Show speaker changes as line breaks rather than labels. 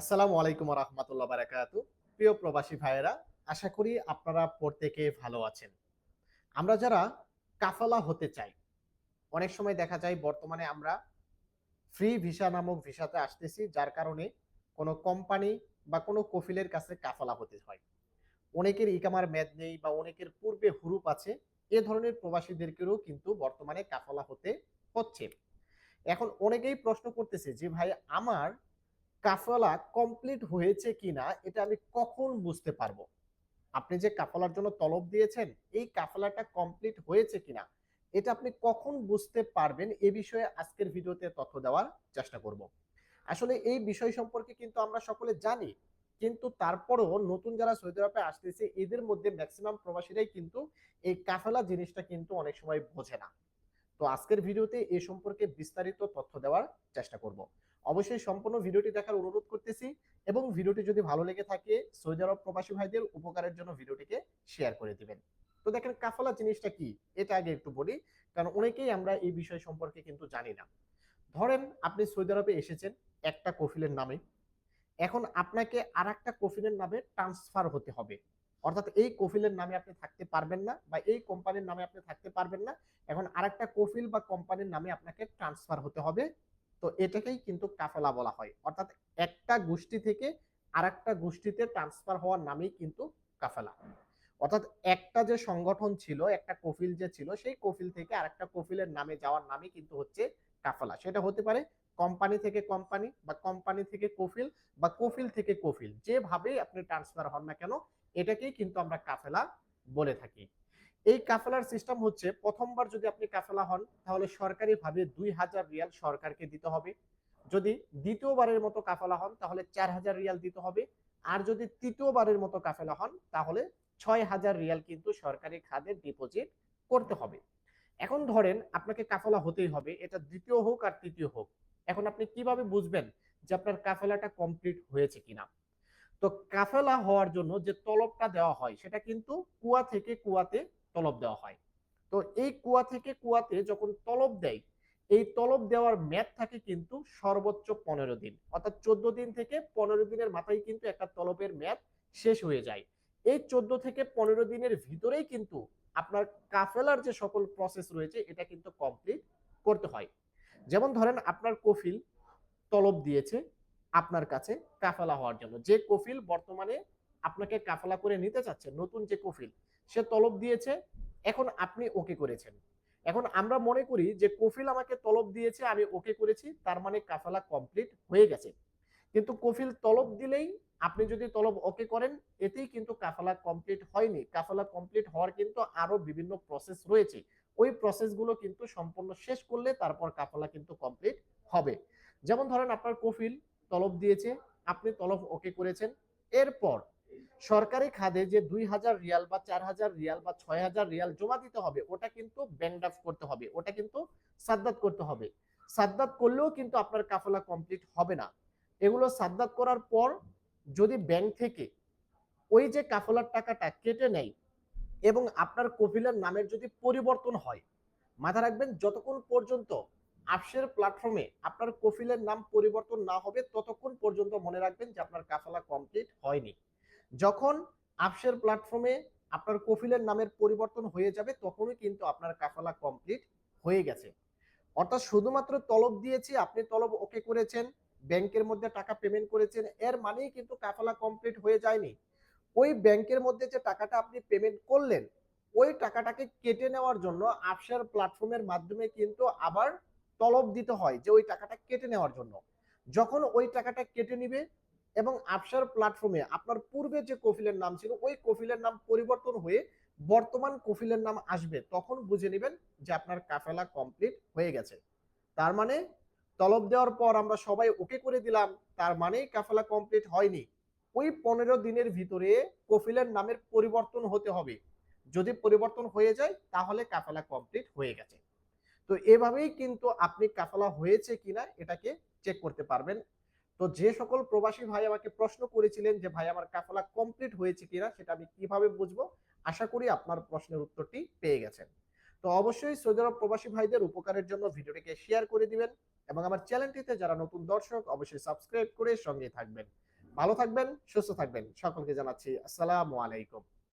আসসালামু আলাইকুম রহমতুল্লাহ বারাকাত প্রিয় প্রবাসী ভাইয়েরা, আশা করি আপনারা প্রত্যেকে ভালো আছেন। আমরা যারা কাফালা হতে চাই, অনেক সময় দেখা যায় বর্তমানে আমরা ফ্রি ভিসা নামক ভিসাতে আসতেছি, যার কারণে কোনো কোম্পানি বা কোনো কফিলের কাছে কাফালা হতে হয়। অনেকের ইকামার মেদ নেই বা অনেকের পূর্বে হুরুপ আছে, এ ধরনের প্রবাসীদেরকেও কিন্তু বর্তমানে কাফালা হতে হচ্ছে। এখন অনেকেই প্রশ্ন করতেছে যে, ভাই, আমার কাফালা কমপ্লিট হয়েছে কিনা, এটা আমি কখন বুঝতে পারব? আপনি যে কাফালার জন্য তলব দিয়েছেন, এই কাফালাটা কমপ্লিট হয়েছে কিনা, এটা আপনি কখন বুঝতে পারবেন? এ বিষয়ে আজকের ভিডিওতে তথ্য দেওয়ার চেষ্টা করব। আসলে এই বিষয় সম্পর্কে কিন্তু আমরা সকলে জানি, কিন্তু তারপরও নতুন যারা সৌদি আরবে আসতেছে, এদের মধ্যে ম্যাক্সিমাম প্রবাসীরাই কিন্তু এই কাফেলা জিনিসটা কিন্তু অনেক সময় বোঝে না। তো আজকের ভিডিওতে এ সম্পর্কে বিস্তারিত তথ্য দেওয়ার চেষ্টা করব। অবশ্যই সম্পূর্ণ ভিডিওটি দেখার অনুরোধ করতেছি এবং ভিডিওটি যদি ভালো লেগে থাকে, সৌদি আরব প্রবাসী ভাইদের উপকারের জন্য ভিডিওটিকে শেয়ার করে দিবেন। তো দেখেন, কাফালা জিনিসটা কি? এটা আগে একটু বলি, কারণ অনেকেই আমরা এই বিষয় সম্পর্কে কিন্তু জানি না। ধরেন, আপনি সৌদি আরবে এসেছেন, একটা কফিলের নামে। এখন আপনাকে আর একটা কফিলের নামে ট্রান্সফার হতে হবে। অর্থাৎ এই কফিলের নামে আপনি থাকতে পারবেন না বা এই কোম্পানির নামে আপনি থাকতে পারবেন না। এখন আরেকটা কফিল বা কোম্পানির নামে আপনাকে ট্রান্সফার হতে হবে। তো এটাকেই কিন্তু কাফেলা বলা হয়। অর্থাৎ একটা গোষ্ঠী থেকে আরেকটা গোষ্ঠীতে ট্রান্সফার হওয়ার নামেই কিন্তু কাফেলা। অর্থাৎ একটা যে সংগঠন ছিল, একটা কফিল যে ছিল, সেই কফিল থেকে আরেকটা কফিলের নামে যাওয়ার নামই কিন্তু হচ্ছে কাফেলা। সেটা হতে পারে কোম্পানি থেকে কোম্পানি বা কোম্পানি থেকে কফিল বা কফিল থেকে কফিল, যেভাবেই আপনি ট্রান্সফার হন না কেন, এটাকেই কিন্তু আমরা কাফেলা বলে থাকি। এই কাফেলার সিস্টেম হচ্ছে, প্রথমবার যদি আপনি কাফেলা হন, তাহলে সরকারিভাবে দুই হাজার রিয়াল সরকারকে দিতে হবে। যদি দ্বিতীয়বারের মতো কাফেলা হন, তাহলে চার হাজার রিয়াল দিতে হবে। আর যদি তৃতীয়বারের মতো কাফেলা হন, তাহলে ছয় হাজার রিয়াল কিন্তু সরকারি খাতে ডিপোজিট করতে হবে। এখন ধরেন, আপনাকে কাফেলা হতেই হবে, এটা দ্বিতীয় হোক আর তৃতীয় হোক। এখন আপনি কীভাবে বুঝবেন যে আপনার কাফেলাটা কমপ্লিট হয়েছে কিনা? তো কাফেলা হওয়ার জন্য যে তলবটা দেওয়া হয়, সেটা কিন্তু কুয়া থেকে কুয়াতে তলব দেওয়া হয়। তো এই কুয়া থেকে কুয়াতে যখন তলব দেয়, এই তলব দেওয়ার মেয়াদ থাকে কিন্তু সর্বোচ্চ পনেরো দিন। অর্থাৎ চোদ্দ দিন থেকে পনেরো দিনের মাথায় কিন্তু একটা তলবের মেয়াদ শেষ হয়ে যায়। এই চোদ্দ থেকে পনেরো দিনের ভিতরেই কিন্তু আপনার কাফেলার যে সকল প্রসেস রয়েছে, এটা কিন্তু কমপ্লিট করতে হয়। যেমন ধরেন আপনার কফিল তলব দিয়েছে আপনার কাছে কাফেলা হওয়ার জন্য। যে কফিল বর্তমানে আপনাকে কাফেলা করে নিতে চাচ্ছে, নতুন যে কফিল, সে তলব দিয়েছে, এখন আপনি ওকে করেছেন। এখন আমরা মনে করি যে কফিল আমাকে তলব দিয়েছে, আমি ওকে করেছি, তার মানে কাফেলা কমপ্লিট হয়ে গেছে। কিন্তু কফিল তলব দিলেই আপনি যদি তলব ওকে করেন, এতেই কিন্তু কাফালা কমপ্লিট হয়নি। কাফেলা কমপ্লিট হওয়ার কিন্তু আরও বিভিন্ন প্রসেস রয়েছে। ওই প্রসেসগুলো কিন্তু সম্পূর্ণ শেষ করলে তারপর কাফেলা কিন্তু কমপ্লিট হবে। যেমন ধরেন আপনার কফিল তলব দিয়েছে, আপনি তলব ওকে করেছেন। এরপর সরকারি খাদে যে দুই হাজার রিয়াল বা চার হাজার রিয়াল বা ছয় হাজার রিয়াল জমা দিতে হবে, ওটা কিন্তু ব্যাংক ড্রাফট করতে হবে, ওটা কিন্তু সাদ্দাত করতে হবে। সাদ্দাত করলেও কিন্তু আপনার কাফেলা কমপ্লিট হবে না। এগুলো সাদ্দাত করার পর যদি ব্যাংক থেকে ওই যে কাফলার টাকাটা কেটে নেয় এবং আপনার কফিলের নামের যদি পরিবর্তন হয় মাথা রাখবেন যতক্ষণ পর্যন্ত আপসের প্ল্যাটফর্মে আপনার কফিলের নাম পরিবর্তন না হবে, ততক্ষণ পর্যন্ত মনে রাখবেন যে আপনার কাফেলা কমপ্লিট হয়নি। যখন আপসের প্ল্যাটফর্মে আপনার কফিলের নামের পরিবর্তন হয়ে যাবে, তখনই কিন্তু আপনার কাফালা কমপ্লিট হয়ে গেছে। অর্থাৎ শুধুমাত্র তলব দিয়েছি, আপনি তলব ওকে করেছেন ব্যাংকের মধ্যে টাকা পেমেন্ট করেছেন, এর মানেই কিন্তু কাফালা কমপ্লিট হয়ে যায়নি। ওই ব্যাংকের মধ্যে যে টাকাটা আপনি পেমেন্ট করলেন, ওই টাকাটাকে কেটে নেওয়ার জন্য আপসার প্ল্যাটফর্মের মাধ্যমে কিন্তু আবার তলব দিতে হয় যে ওই টাকাটা কেটে নেওয়ার জন্য। যখন ওই টাকাটা কেটে নিবে এবং আফসার প্ল্যাটফর্মে আপনার পূর্বে যে কফিলের নাম ছিল, ওই কফিলের নাম পরিবর্তন হয়ে বর্তমান কফিলের নাম আসবে, তখন বুঝে নেবেন যে আপনার কাফেলা কমপ্লিট হয়ে গেছে। তার মানে তলব দেওয়ার পর আমরা সবাই ওকে করে দিলাম, তার মানেই কাফেলা কমপ্লিট হয়নি। ওই পনেরো দিনের ভিতরে কফিলের নামের পরিবর্তন হতে হবে। যদি পরিবর্তন হয়ে যায়, তাহলে কাফেলা কমপ্লিট হয়ে গেছে। তো এভাবেই কিন্তু আপনি কাফেলা হয়েছে কিনা এটাকে চেক করতে পারবেন। তো যে সকল প্রবাসী ভাই আমাকে প্রশ্ন করেছিলেন যে, ভাই, আমার কাফলা কমপ্লিট হয়েছে কিনা? সেটা আমি কীভাবে বুঝব? আশা করি আপনার প্রশ্নের উত্তরটি পেয়ে গেছেন। তো অবশ্যই সৌদি আরব প্রবাসী ভাইদের উপকারের জন্য ভিডিওটিকে শেয়ার করে দিবেন এবং আমার চ্যানেলটিতে যারা নতুন দর্শক, অবশ্যই সাবস্ক্রাইব করে সঙ্গে থাকবেন। ভালো থাকবেন সুস্থ থাকবেন। সকলকে জানাচ্ছি আসসালামু আলাইকুম।